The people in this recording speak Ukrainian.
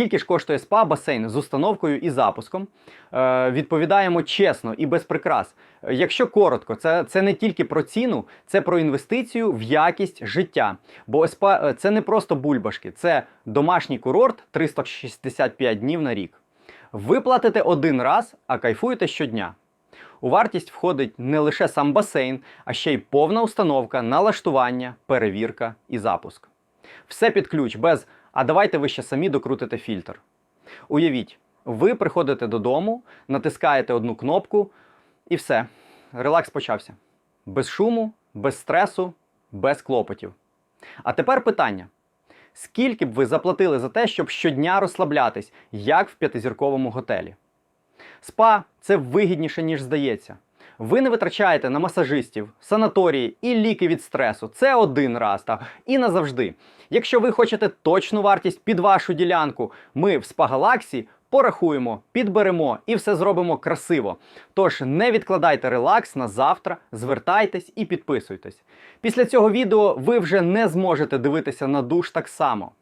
Скільки ж коштує спа басейн з установкою і запуском? Е, відповідаємо чесно і без прикрас. Якщо коротко, це, це не тільки про ціну, це про інвестицію в якість життя. Бо СПА е, це не просто бульбашки, це домашній курорт 365 днів на рік. Ви платите один раз, а кайфуєте щодня. У вартість входить не лише сам басейн, а ще й повна установка, налаштування, перевірка і запуск. Все під ключ, без а давайте ви ще самі докрутите фільтр. Уявіть, ви приходите додому, натискаєте одну кнопку і все. Релакс почався. Без шуму, без стресу, без клопотів. А тепер питання: скільки б ви заплатили за те, щоб щодня розслаблятись, як в п'ятизірковому готелі? Спа це вигідніше, ніж здається. Ви не витрачаєте на масажистів, санаторії і ліки від стресу. Це один раз та і назавжди. Якщо ви хочете точну вартість під вашу ділянку, ми в Спагалаксі порахуємо, підберемо і все зробимо красиво. Тож не відкладайте релакс на завтра, звертайтесь і підписуйтесь. Після цього відео ви вже не зможете дивитися на душ так само.